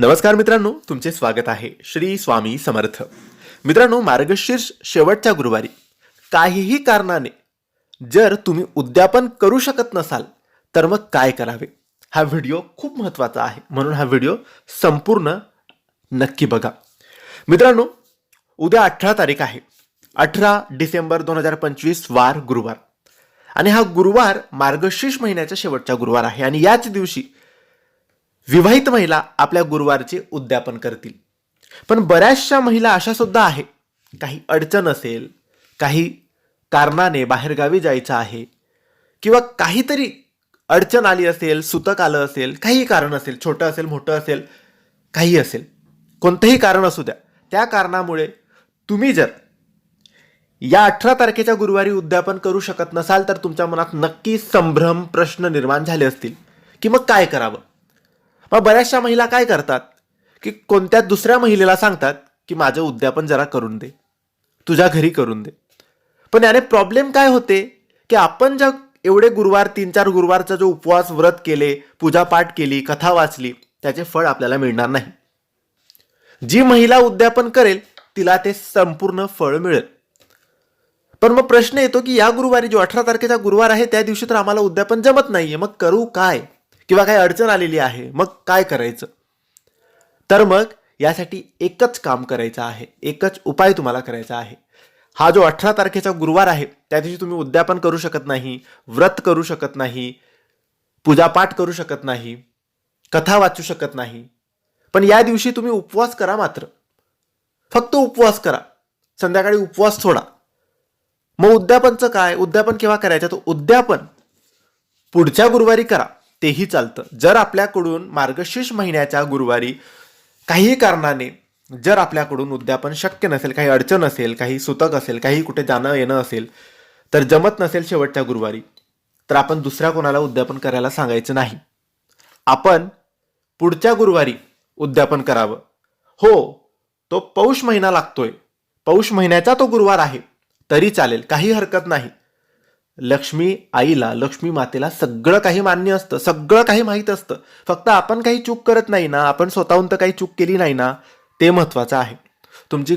नमस्कार मित्रांनो तुमचे स्वागत आहे श्री स्वामी समर्थ. मित्रांनो मार्गशीर्ष शेवटच्या गुरुवारी काहीही कारणाने जर तुम्ही उद्यापन करू शकत नसाल तर मग काय करावे? हा व्हिडिओ खूप महत्त्वाचा आहे. म्हणून हा व्हिडिओ संपूर्ण नक्की बघा. मित्रांनो उद्या अठरा तारीख आहे. अठरा डिसेंबर दोन हजार पंचवीस वार गुरुवार. आणि हा गुरुवार मार्गशीर्ष महिन्याच्या शेवटचा गुरुवार आहे. आणि याच दिवशी विवाहित महिला आपल्या गुरुवारचे उद्यापन करतील. पण बऱ्याचशा महिला अशा सुद्धा आहे. काही अडचण असेल काही कारणाने बाहेरगावी जायचं आहे किंवा काहीतरी अडचण आली असेल सुतक आलं असेल काही कारण असेल छोटं असेल मोठं असेल काही असेल. कोणतंही कारण असू द्या. त्या कारणामुळे तुम्ही जर या अठरा तारखेच्या गुरुवारी उद्यापन करू शकत नसाल तर तुमच्या मनात नक्की संभ्रम प्रश्न निर्माण झाले असतील. की मग काय करावं? मग बऱ्याचशा महिला काय करतात? की कोणत्या दुसऱ्या महिलेला सांगतात की माझं उद्यापन जरा करून दे. तुझ्या घरी करून दे. पण याने प्रॉब्लेम काय होते? की आपण ज्या एवढे गुरुवार तीन चार गुरुवारचा जो उपवास व्रत केले पूजापाठ केली कथा वाचली त्याचे फळ आपल्याला मिळणार नाही. जी महिला उद्यापन करेल तिला ते संपूर्ण फळ मिळेल. पण मग प्रश्न येतो की या गुरुवारी जो अठरा तारखेचा गुरुवार आहे त्या दिवशी तर आम्हाला उद्यापन जमत नाहीये. मग करू काय? किंवा काही अडचण आलेली आहे मग काय करायचं? तर मग यासाठी एकच काम करायचं आहे एकच उपाय तुम्हाला करायचा आहे. हा जो अठरा तारखेचा गुरुवार आहे त्या दिवशी तुम्ही उद्यापन करू शकत नाही व्रत करू शकत नाही पूजापाठ करू शकत नाही कथा वाचू शकत नाही. पण या दिवशी तुम्ही उपवास करा मात्र. फक्त उपवास करा. संध्याकाळी उपवास सोडा. मग उद्यापनचं काय? उद्यापन केव्हा करायचं? तर उद्यापन पुढच्या गुरुवारी करा. तेही चालतं. जर आपल्याकडून मार्गशीर्ष महिन्याच्या गुरुवारी काही कारणाने जर आपल्याकडून उद्यापन शक्य नसेल काही अडचण असेल काही सुतक असेल काही कुठे जाणं येणं असेल तर जमत नसेल शेवटच्या गुरुवारी तर आपण दुसऱ्या कोणाला उद्यापन करायला सांगायचं नाही. आपण पुढच्या गुरुवारी उद्यापन करावं. हो तो पौष महिना लागतोय. पौष महिन्याचा तो गुरुवार आहे तरी चालेल काही हरकत नाही. लक्ष्मी आईला लक्ष्मी मातेला सगळं काही मान्य असतं सगळं काही माहीत असतं. फक्त आपण काही चूक करत नाही ना आपण स्वतःहून तर काही चूक केली नाही ना ते महत्त्वाचं आहे. तुमची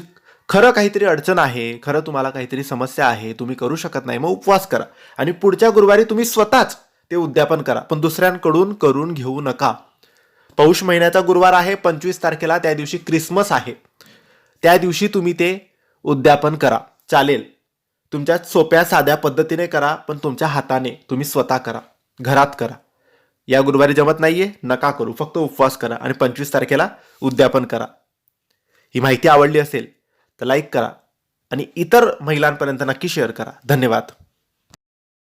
खरं काहीतरी अडचण आहे खरं तुम्हाला काहीतरी समस्या आहे तुम्ही करू शकत नाही मग उपवास करा. आणि पुढच्या गुरुवारी तुम्ही स्वतःच ते उद्यापन करा. पण दुसऱ्यांकडून करून घेऊ नका. पौष महिन्याचा गुरुवार आहे पंचवीस तारखेला त्या दिवशी क्रिसमस आहे. त्या दिवशी तुम्ही ते उद्यापन करा. चालेल. तुमच्या सोप्या साध्या पद्धतीने करा पण तुमच्या हाताने तुम्ही स्वतः करा. घरात करा. या गुरुवारी जमत नाहीये नका करू. फक्त उपवास करा आणि पंचवीस तारखेला उद्यापन करा. ही माहिती आवडली असेल तर लाईक करा आणि इतर महिलांपर्यंत नक्की शेअर करा. धन्यवाद.